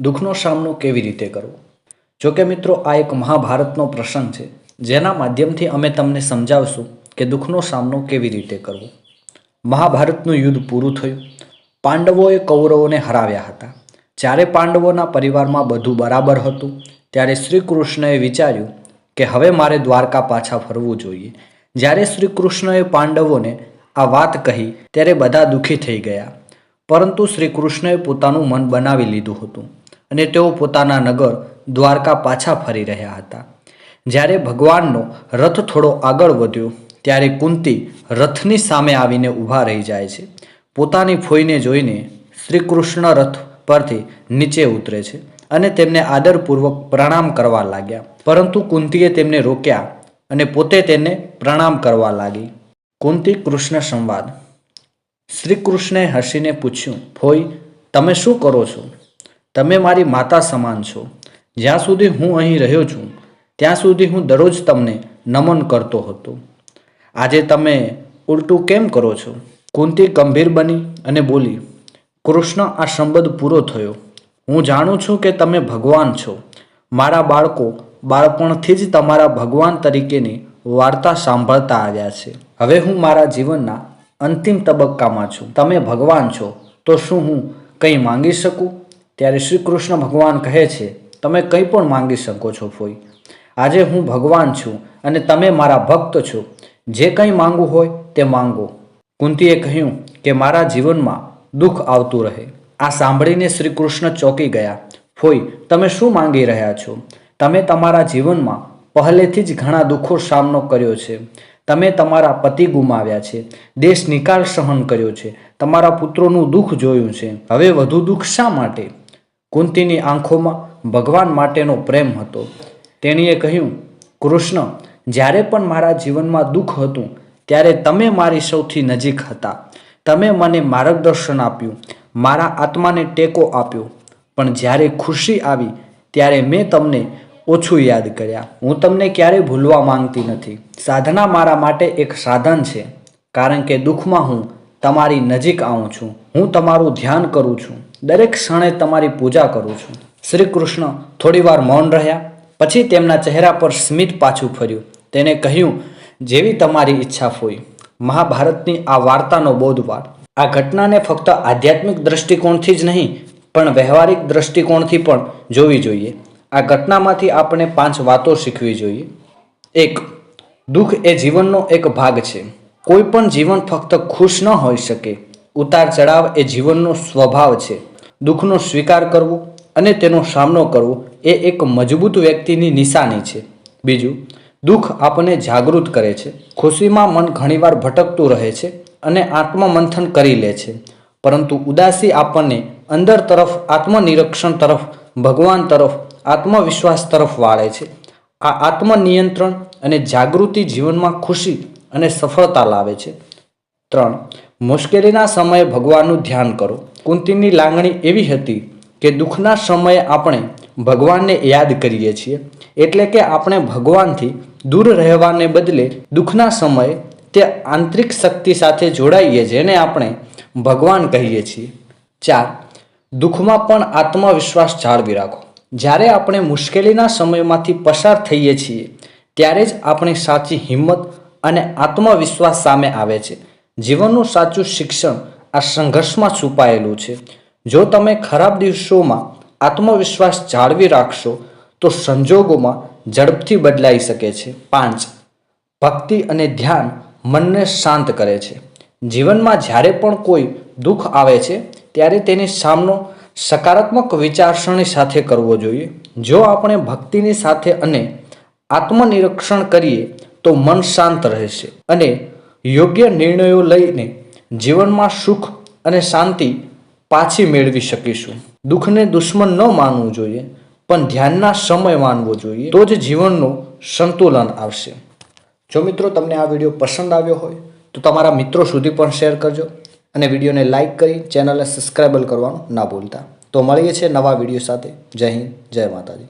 દુઃખનો સામનો કેવી રીતે કરવો? જોકે મિત્રો, આ એક મહાભારતનો પ્રસંગ છે, જેના માધ્યમથી અમે તમને સમજાવશું કે દુઃખનો સામનો કેવી રીતે કરવો. મહાભારતનું યુદ્ધ પૂરું થયું. પાંડવોએ કૌરવોને હરાવ્યા હતા. જ્યારે પાંડવોના પરિવારમાં બધું બરાબર હતું, ત્યારે શ્રી કૃષ્ણએ વિચાર્યું કે હવે મારે દ્વારકા પાછા ફરવું જોઈએ. જ્યારે શ્રી કૃષ્ણએ પાંડવોને આ વાત કહી, ત્યારે બધા દુઃખી થઈ ગયા. પરંતુ શ્રી કૃષ્ણએ પોતાનું મન બનાવી લીધું હતું. અને તેઓ પોતાના નગર દ્વારકા પાછા ફરી રહ્યા હતા. જ્યારે ભગવાનનો રથ થોડો આગળ વધ્યો, ત્યારે કુંતી રથની સામે આવીને ઊભા રહી જાય છે. પોતાની ફોઈને જોઈને શ્રી કૃષ્ણ રથ પરથી નીચે ઉતરે છે અને તેમને આદરપૂર્વક પ્રણામ કરવા લાગ્યા. પરંતુ કુંતીએ તેમને રોક્યા અને પોતે તેને પ્રણામ કરવા લાગી. કુંતી કૃષ્ણ સંવાદ. શ્રી કૃષ્ણે હસીને પૂછ્યું, ફોઈ, તમે શું કરો છો? તમે મારી માતા સમાન છો. જ્યાં સુધી હું અહીં રહ્યો છું, ત્યાં સુધી હું દરરોજ તમને નમન કરતો હતો. આજે તમે ઉલટું કેમ કરો છો? કુંતી ગંભીર બની અને બોલી, કૃષ્ણ, આ સંબંધ પૂરો થયો. હું જાણું છું કે તમે ભગવાન છો. મારા બાળકો બાળપણથી જ તમારા ભગવાન તરીકેની વાર્તા સાંભળતા આવ્યા છે. હવે હું મારા જીવનના અંતિમ તબક્કામાં છું. તમે ભગવાન છો, તો શું હું કંઈ માંગી શકું? ત્યારે શ્રી કૃષ્ણ ભગવાન કહે છે, તમે કંઈ પણ માંગી શકો છો ફોઈ. આજે હું ભગવાન છું અને તમે મારા ભક્ત છો. જે કંઈ માંગવું હોય તે માંગો. કુંતીએ કહ્યું કે, મારા જીવનમાં દુઃખ આવતું રહે. આ સાંભળીને શ્રી કૃષ્ણ ચોંકી ગયા. ફોઈ, તમે શું માંગી રહ્યા છો? તમે તમારા જીવનમાં પહેલેથી જ ઘણા દુઃખો સામનો કર્યો છે. તમે તમારા પતિ ગુમાવ્યા છે. દેશ નિકાલ સહન કર્યો છે. તમારા પુત્રોનું દુઃખ જોયું છે. હવે વધુ દુઃખ શા માટે? કુંતીની આંખોમાં ભગવાન માટેનો પ્રેમ હતો. તેણીએ કહ્યું, કૃષ્ણ, જ્યારે પણ મારા જીવનમાં દુઃખ હતું, ત્યારે તમે મારી સૌથી નજીક હતા. તમે મને માર્ગદર્શન આપ્યું, મારા આત્માને ટેકો આપ્યો. પણ જ્યારે ખુશી આવી, ત્યારે મેં તમને ઓછું યાદ કર્યા. હું તમને ક્યારેય ભૂલવા માંગતી નથી. સાધના મારા માટે એક સાધન છે. કારણ કે દુઃખમાં હું તમારી નજીક આવું છું. હું તમારું ધ્યાન કરું છું. દરેક ક્ષણે તમારી પૂજા કરું છું. શ્રી કૃષ્ણ થોડીવાર મૌન રહ્યા, પછી તેમના ચહેરા પર સ્મિત પાછું ફર્યું. તેને કહ્યું, જેવી તમારી ઈચ્છા હોય. મહાભારતની આ વાર્તાનો બોધવાર આ ઘટનાને ફક્ત આધ્યાત્મિક દ્રષ્ટિકોણથી જ નહીં, પણ વ્યવહારિક દ્રષ્ટિકોણથી પણ જોવી જોઈએ. આ ઘટનામાંથી આપણે પાંચ વાતો શીખવી જોઈએ. એક, દુઃખ એ જીવનનો એક ભાગ છે. કોઈ પણ જીવન ફક્ત ખુશ ન હોઈ શકે. ઉતાર ચઢાવ એ જીવનનો સ્વભાવ છે. દુઃખનો સ્વીકાર કરવો અને તેનો સામનો કરવો એ એક મજબૂત વ્યક્તિની નિશાની છે. બીજું, દુઃખ આપણને જાગૃત કરે છે. ખુશીમાં મન ઘણીવાર ભટકતું રહે છે અને આત્મમંથન કરી લે છે. પરંતુ ઉદાસી આપણને અંદર તરફ, આત્મનિરીક્ષણ તરફ, ભગવાન તરફ, આત્મવિશ્વાસ તરફ વાળે છે. આ આત્મનિયંત્રણ અને જાગૃતિ જીવનમાં ખુશી અને સફળતા લાવે છે. ત્રણ, મુશ્કેલીના સમયે ભગવાનનું ધ્યાન કરો. કુંતીની લાગણી એવી હતી કે દુઃખના સમયે આપણે ભગવાનને યાદ કરીએ છીએ. એટલે કે આપણે ભગવાનથી દૂર રહેવાને બદલે દુઃખના સમયે તે આંતરિક શક્તિ સાથે જોડાઈએ જેને આપણે ભગવાન કહીએ છીએ. ચાર, દુઃખમાં પણ આત્મવિશ્વાસ જાળવી રાખો. જ્યારે આપણે મુશ્કેલીના સમયમાંથી પસાર થઈએ છીએ, ત્યારે જ આપણી સાચી હિંમત અને આત્મવિશ્વાસ સામે આવે છે. જીવનનું સાચું શિક્ષણ આ સંઘર્ષમાં છુપાયેલું છે. જો તમે ખરાબ દિવસોમાં આત્મવિશ્વાસ જાળવી રાખશો, તો સંજોગોમાં ઝડપથી બદલાઈ શકે છે. પાંચ, ભક્તિ અને ધ્યાન મનને શાંત કરે છે. જીવનમાં જ્યારે પણ કોઈ દુઃખ આવે છે, ત્યારે તેની સામનો સકારાત્મક વિચારસરણી સાથે કરવો જોઈએ. જો આપણે ભક્તિની સાથે અને આત્મનિરીક્ષણ કરીએ, તો મન શાંત રહેશે અને યોગ્ય નિર્ણયો લઈને જીવનમાં સુખ અને શાંતિ પાછી મેળવી શકીશું. દુઃખને દુશ્મન ન માનવું જોઈએ, પણ ધ્યાનના સમય માનવો જોઈએ, તો જ જીવનનું સંતુલન આવશે. જો મિત્રો તમને આ વીડિયો પસંદ આવ્યો હોય, તો તમારા મિત્રો સુધી પણ શેર કરજો અને વિડીયોને લાઇક કરી ચેનલને સબસ્ક્રાઈબ કરવાનું ના ભૂલતા. તો મળીએ છીએ નવા વીડિયો સાથે. જય હિન્દ, જય માતાજી.